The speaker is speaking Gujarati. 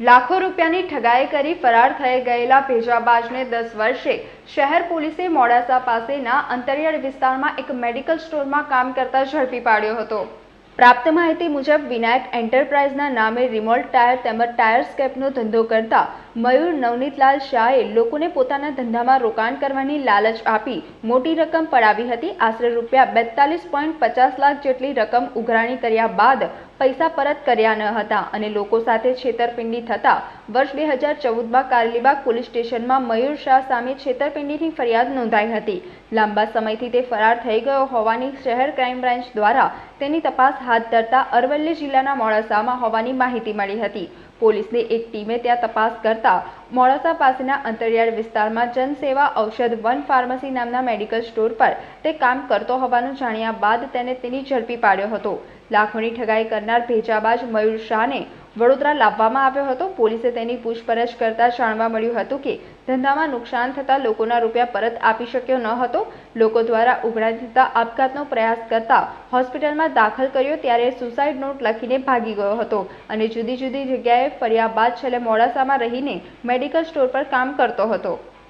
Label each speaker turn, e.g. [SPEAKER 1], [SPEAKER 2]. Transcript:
[SPEAKER 1] લાખો રૂપિયાની ઠગાઈ કરી ફરાર થઈ ગયેલા ભેજાબાજને દસ વર્ષે શહેર પોલીસે મોડાસા પાસેના અંતરિયાળ વિસ્તારમાં એક મેડિકલ સ્ટોરમાં કામ કરતા ઝડપી પાડ્યો હતો. પ્રાપ્ત માહિતી મુજબ વિનાયક એન્ટરપ્રાઇઝના નામે રિમોલ્ટ ટાયર તેમજ ટાયર સ્કેપનો ધંધો કરતા મયુર નવનીતલાલ શાહે લોકોને પોતાના ધંધામાં રોકાણ કરવાની લાલચ આપી મોટી રકમ પડાવી હતી. આશરે રૂપિયા બેતાલીસ પોઈન્ટ પચાસ લાખ જેટલી રકમ ઉઘરાણી કર્યા બાદ પૈસા પરત કર્યા ન હતા અને લોકો સાથે છેતરપિંડી થતા વર્ષ બે હજાર ચૌદમાં કારલીબાગ પોલીસ સ્ટેશનમાં મયુર શાહ સામે છેતરપિંડીની ફરિયાદ નોંધાઈ હતી. લાંબા સમયથી તે ફરાર થઈ ગયો હોવાની શહેર ક્રાઇમ બ્રાન્ચ દ્વારા તેની તપાસ હાથ ધરતા અરવલ્લી જિલ્લાના મોડાસામાં હોવાની માહિતી મળી હતી. પોલીસની એક ટીમે ત્યાં તપાસ કરતા મોડાસા પાસેના અંતરિયાળ વિસ્તારમાં જનસેવા ઔષધ વન ફાર્મસી નામના મેડિકલ સ્ટોર પર તે કામ કરતો હોવાનું જાણ્યા બાદ તેને તેની ઝડપી પાડ્યો હતો. લાખોની ઠગાઈ કરનાર ભેજાબાજ મયુર શાહને વડોદરા લાવવામાં આવ્યો હતો. પોલીસે તેની પૂછપરછ કરતા જાણવા મળ્યું હતું કે, ધંધામાં નુકસાન થતાં લોકોના રૂપિયા પરત આપી શક્યો ન હતો. લોકો દ્વારા ઉઘડા થતા આપઘાતનો પ્રયાસ કરતા હોસ્પિટલમાં દાખલ કર્યો ત્યારે સુસાઇડ નોટ લખીને ભાગી ગયો હતો અને જુદી જુદી જગ્યાએ ફર્યા બાદ છેલ્લે મોડાસામાં રહીને મેડિકલ સ્ટોર પર કામ કરતો હતો.